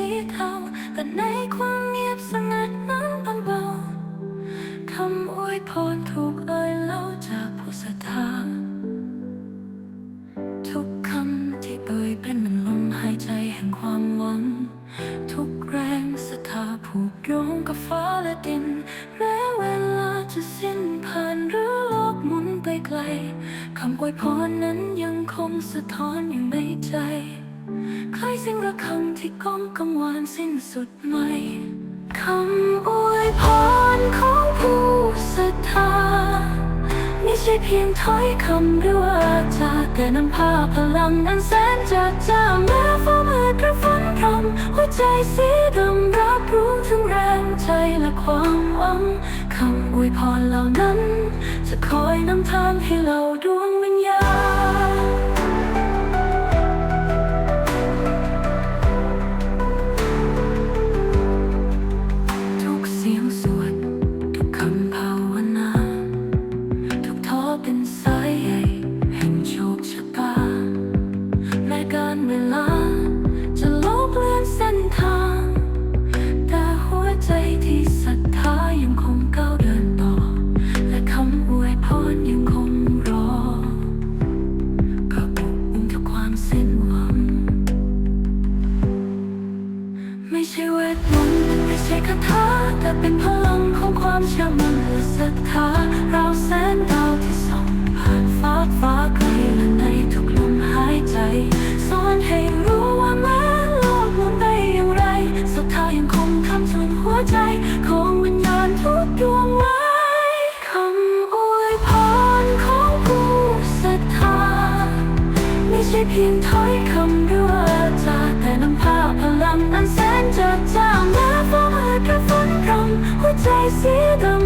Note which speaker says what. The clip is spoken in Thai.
Speaker 1: สีเทาแต่ในความเงียบสงัดนั้นเบาๆคำอวยพรถูกเอ่ยเล่าจากผู้ศรัทธาทุกคำที่เอ่ยเป็นเหมือนลมหายใจแห่งความหวัง ทุกแรงศรัทธาผูกโยงกับฟ้าและดิน แม้เวลาจะสิ้นผ่านหรือโลกหมุนไปไกลคำอวยพรนั้นยังคงสะท้อนอยู่ในใจ คล้ายเสียงระฆังที่ก้องกังวานสิ้นสุดไหมคำอวยพรของผู้ศรัทธาไม่ใช่เพียงถ้อยคำหรือว่าจาแต่นำพาพลังอันแสนจัดจ้าแม้ฟ้ามืดกระฝนพรำหัวใจสีดำรับรู้ถึงแรงใจและความหวังคำอวยพรเหล่านั้น จะคอยนำทางให้เราดวง มนต์ไม่ใช่คาถาแต่เป็นพลังของความเชื่อมั่นและศรัทธาเราแสนดาวที่ส่องผ่านฟ้าฟ้าไกลและในทุกลมหายใจสอนให้รู้ว่าแม้โลกหมุนไปอย่างไรศรัทธายังคงทำส่วนหัวใจของวิญญาณทุกดวงไว้ คำอวยพรของผู้ศรัทธาไม่ใช่เพียงถ้อยคำหรือว่าจาแต่นำพาพลังำหั